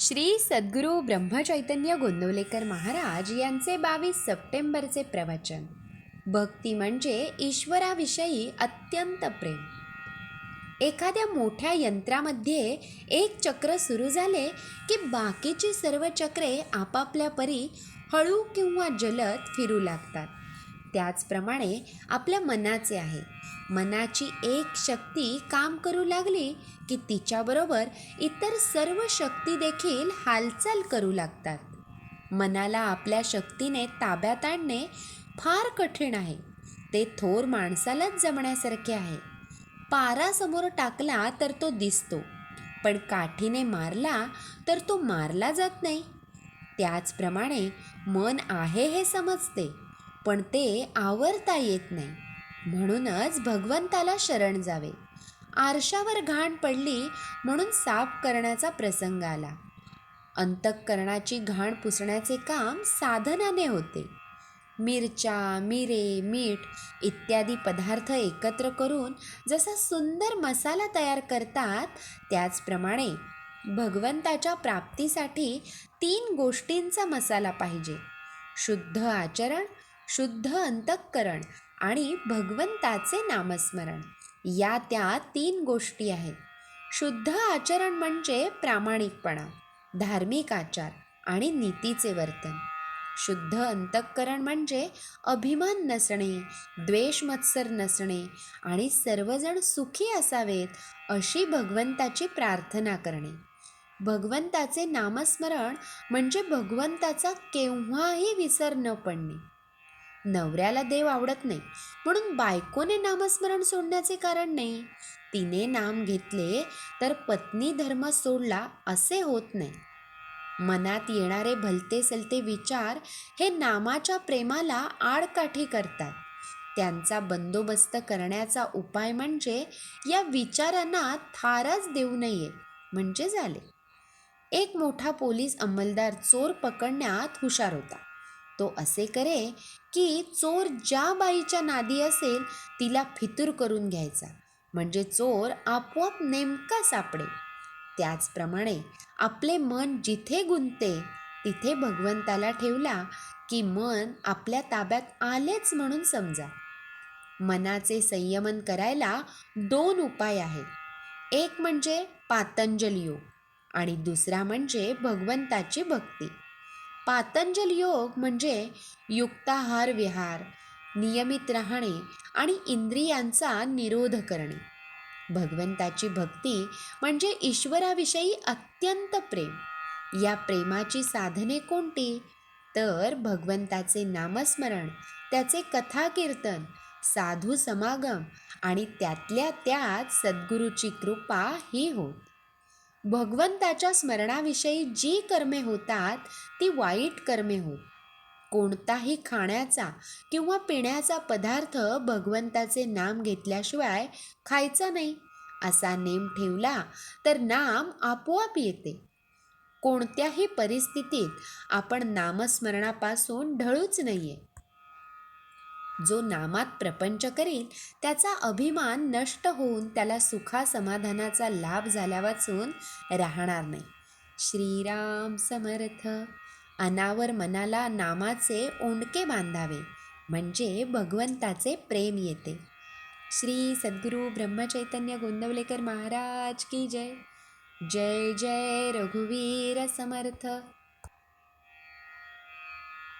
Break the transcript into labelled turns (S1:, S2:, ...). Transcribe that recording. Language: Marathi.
S1: श्री सद्गुरू ब्रह्मचैतन्य गोंदवलेकर महाराज यांचे बावीस सप्टेंबरचे प्रवचन. भक्ती म्हणजे ईश्वराविषयी अत्यंत प्रेम. एखाद्या मोठ्या यंत्रामध्ये एक चक्र सुरू झाले की बाकीची सर्व चक्रे आपापल्या परी हळू किंवा जलद फिरू लागतात. त्याचप्रमाणे आपल्या मनाचे आहे. मनाची एक शक्ती काम करू लागली की तिच्याबरोबर इतर सर्व शक्ती देखील हालचाल करू लागतात. मनाला आपल्या शक्तीने ताब्यात आणणे फार कठीण आहे. ते थोर माणसालाच जमण्यासारखे आहे. पारा समोर टाकला तर तो दिसतो पण काठीने मारला तर तो मारला जात नाही. त्याचप्रमाणे मन आहे हे समजते. पण ते आवरता येत नाही. म्हणूनच भगवंताला शरण जावे. आरशावर घाण पडली म्हणून साफ करण्याचा प्रसंग आला. अंतःकरणाची घाण पुसण्याचे काम साधनाने होते. मिरच्या मिरे मीठ इत्यादी पदार्थ एकत्र करून जसा सुंदर मसाला तयार करतात त्याचप्रमाणे भगवंताच्या प्राप्तीसाठी तीन गोष्टींचा मसाला पाहिजे. शुद्ध आचरण शुद्ध अंतःकरण आणि भगवंताचे नामस्मरण. या त्या तीन गोष्टी आहेत. शुद्ध आचरण म्हणजे प्रामाणिकपणा धार्मिक आचार आणि नीतीचे वर्तन. शुद्ध अंतःकरण म्हणजे अभिमान नसणे द्वेष मत्सर नसणे आणि सर्वजण सुखी असावेत अशी भगवंताची प्रार्थना करणे. भगवंताचे नामस्मरण म्हणजे भगवंताचा केव्हाही विसर न पडणे. नवऱ्याला देव आवडत नाही. म्हणून बायकोने नामस्मरण सोडण्याचे कारण नाही. तिने नाम घेतले तर पत्नी धर्म सोडला असे होत नाही. मनात येणारे भलते सलते विचार हे नामाच्या प्रेमाला आडकाठी करतात. त्यांचा बंदोबस्त करण्याचा उपाय म्हणजे या विचारांना थारच देऊ नये म्हणजे झाले एक मोठा पोलीस अंमलदार चोर पकडण्यात हुशार होता. तो असे करे की चोर ज्या बाईच्या नादी असेल तिला फितूर करून घ्यायचा. म्हणजे चोर आपोआप नेमका सापडे त्याचप्रमाणे आपले मन जिथे गुंतते तिथे भगवंताला ठेवला की मन आपल्या ताब्यात आलेच म्हणून समजा. मनाचे संयमन करायला दोन उपाय आहेत. एक म्हणजे पातंजल योग आणि दुसरा म्हणजे भगवंताची भक्ती. पातंजल योग म्हणजे युक्ताहार विहार नियमित राहणे आणि इंद्रियांचा निरोध करणे. भगवंताची भक्ती म्हणजे ईश्वराविषयी अत्यंत प्रेम. या प्रेमाची साधने कोणती? तर भगवंताचे नामस्मरण त्याचे कथाकीर्तन साधू समागम आणि त्यातल्या त्यात सद्गुरूची कृपा ही होत. भगवंताच्या स्मरणाविषयी जी कर्मे होतात ती वाईट कर्मे होत. कोणताही खाण्याचा किंवा पिण्याचा पदार्थ भगवंताचे नाम घेतल्याशिवाय खायचा नाही असा नेम ठेवला तर नाम आपोआप येते. कोणत्याही परिस्थितीत आपण नामस्मरणापासून ढळूच नाहीये. जो नामात प्रपंच करील त्याचा अभिमान नष्ट होऊन त्याला सुखा समाधानाचा लाभ झाल्या वाचून राहणार नाही. श्रीराम समर्थ अनावर मनाला नामाचे ओंडके बांधावे म्हणजे भगवंताचे प्रेम येते. श्री सद्गुरू ब्रह्मचैतन्य गोंदवलेकर महाराज की जय. जय जय रघुवीर समर्थ.